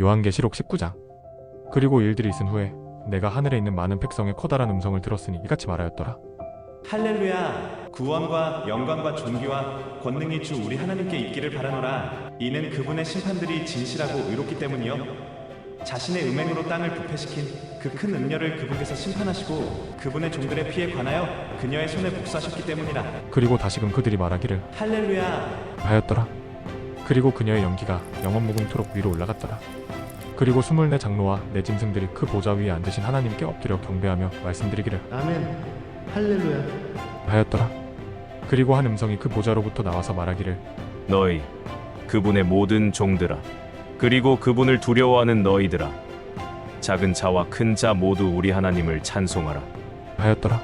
요한계시록 19장. 그리고 일들이 있은 후에 내가 하늘에 있는 많은 백성의 커다란 음성을 들었으니 이같이 말하였더라. 할렐루야 구원과 영광과 존귀와 권능이 주 우리 하나님께 있기를 바라노라 이는 그분의 심판들이 진실하고 의롭기 때문이요 자신의 음행으로 땅을 부패시킨 그 큰 음녀를 그분께서 심판하시고 그분의 종들의 피에 관하여 그녀의 손에 복수하셨기 때문이라 그리고 다시금 그들이 말하기를 할렐루야 하였더라. 그리고 그녀의 연기가 영원 무궁토록 위로 올라갔더라. 그리고 스물네 장로와 네 짐승들이 그 보좌 위에 앉으신 하나님께 엎드려 경배하며 말씀드리기를 아멘. 할렐루야. 하였더라. 그리고 한 음성이 그 보좌로부터 나와서 말하기를 너희 그분의 모든 종들아 그리고 그분을 두려워하는 너희들아 작은 자와 큰 자 모두 우리 하나님을 찬송하라 하였더라.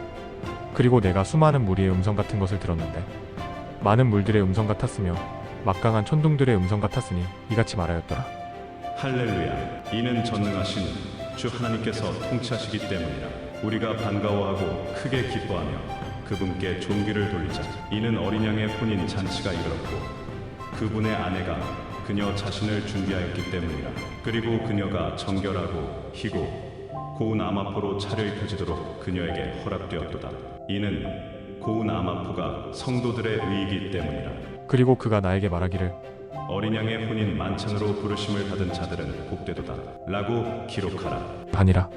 그리고 내가 수많은 무리의 음성 같은 것을 들었는데 많은 물들의 음성 같았으며 막강한 천둥들의 음성 같았으니 이같이 말하였더라. 할렐루야. 이는 전능하신 주 하나님께서 통치하시기 때문이라. 우리가 반가워하고 크게 기뻐하며 그분께 존귀를 돌리자. 이는 어린 양의 혼인 잔치가 이르렀고 그분의 아내가 그녀 자신을 준비하였기 때문이라. 그리고 그녀가 정결하고 희고 고운 암아포로 차를 입혀지도록 그녀에게 허락되었도다. 이는 고운 암아포가 성도들의 의이기 때문이라 그리고 그가 나에게 말하기를 어린 양의 혼인 만찬으로 부르심을 받은 자들은 복되도다. 라고 기록하라. 아니라.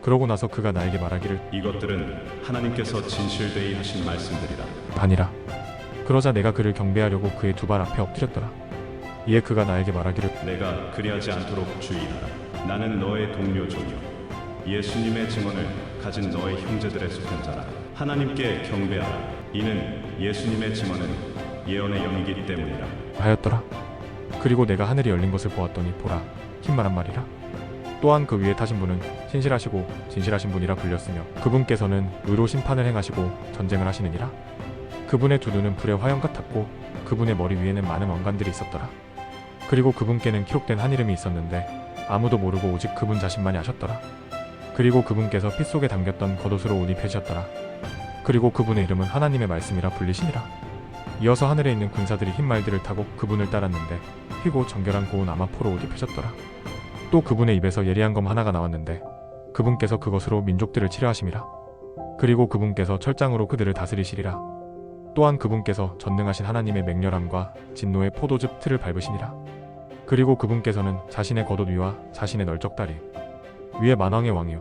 그러고 나서 그가 나에게 말하기를 이것들은 하나님께서 진실되이 하신 말씀들이라. 아니라. 그러자 내가 그를 경배하려고 그의 두 발 앞에 엎드렸더라. 이에 그가 나에게 말하기를 내가 그리하지 않도록 주의하라. 나는 너의 동료 종이요. 예수님의 증언을 가진 너의 형제들의 속한 자라. 하나님께 경배하라. 이는 예수님의 증언은 예언의 영이기 때문이라 하였더라. 그리고 내가 하늘이 열린 것을 보았더니 보라 흰말한 말이라. 또한 그 위에 타신 분은 신실하시고 진실하신 분이라 불렸으며 그분께서는 의로 심판을 행하시고 전쟁을 하시느니라. 그분의 두 눈은 불의 화형 같았고 그분의 머리 위에는 많은 왕관들이 있었더라. 그리고 그분께는 기록된 한 이름이 있었는데 아무도 모르고 오직 그분 자신만이 아셨더라. 그리고 그분께서 피 속에 담겼던 겉옷으로 옷이 펴지었더라. 그리고 그분의 이름은 하나님의 말씀이라 불리시니라. 이어서 하늘에 있는 군사들이 흰 말들을 타고 그분을 따랐는데 희고 정결한 고운 아마포로 옷이 펴졌더라. 또 그분의 입에서 예리한 검 하나가 나왔는데 그분께서 그것으로 민족들을 치료하심이라. 그리고 그분께서 철장으로 그들을 다스리시리라. 또한 그분께서 전능하신 하나님의 맹렬함과 진노의 포도즙 틀을 밟으시니라. 그리고 그분께서는 자신의 겉옷 위와 자신의 널쩍다리 위에 만왕의 왕이요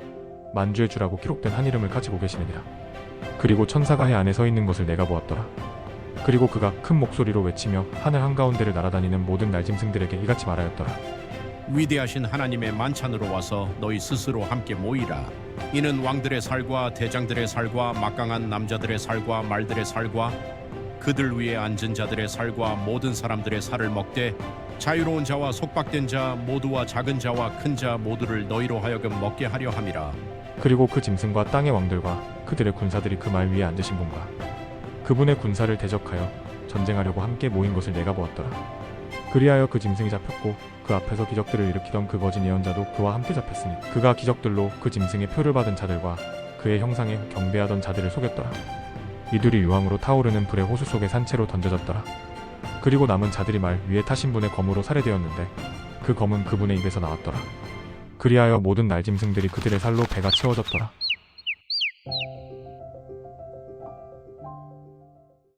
만주의 주라고 기록된 한 이름을 가지고 계시느니라. 그리고 천사가 해 안에 서 있는 것을 내가 보았더라. 그리고 그가 큰 목소리로 외치며 하늘 한가운데를 날아다니는 모든 날짐승들에게 이같이 말하였더라. 위대하신 하나님의 만찬으로 와서 너희 스스로 함께 모이라. 이는 왕들의 살과 대장들의 살과 막강한 남자들의 살과 말들의 살과 그들 위에 앉은 자들의 살과 모든 사람들의 살을 먹되 자유로운 자와 속박된 자 모두와 작은 자와 큰 자 모두를 너희로 하여금 먹게 하려 함이라. 그리고 그 짐승과 땅의 왕들과 그들의 군사들이 그 말 위에 앉으신 분과 그분의 군사를 대적하여 전쟁하려고 함께 모인 것을 내가 보았더라. 그리하여 그 짐승이 잡혔고 그 앞에서 기적들을 일으키던 그 거짓 예언자도 그와 함께 잡혔으니 그가 기적들로 그 짐승의 표를 받은 자들과 그의 형상에 경배하던 자들을 속였더라. 이들이 유황으로 타오르는 불의 호수 속에 산채로 던져졌더라. 그리고 남은 자들이 말 위에 타신 분의 검으로 살해되었는데 그 검은 그분의 입에서 나왔더라. 그리하여 모든 날짐승들이 그들의 살로 배가 채워졌더라.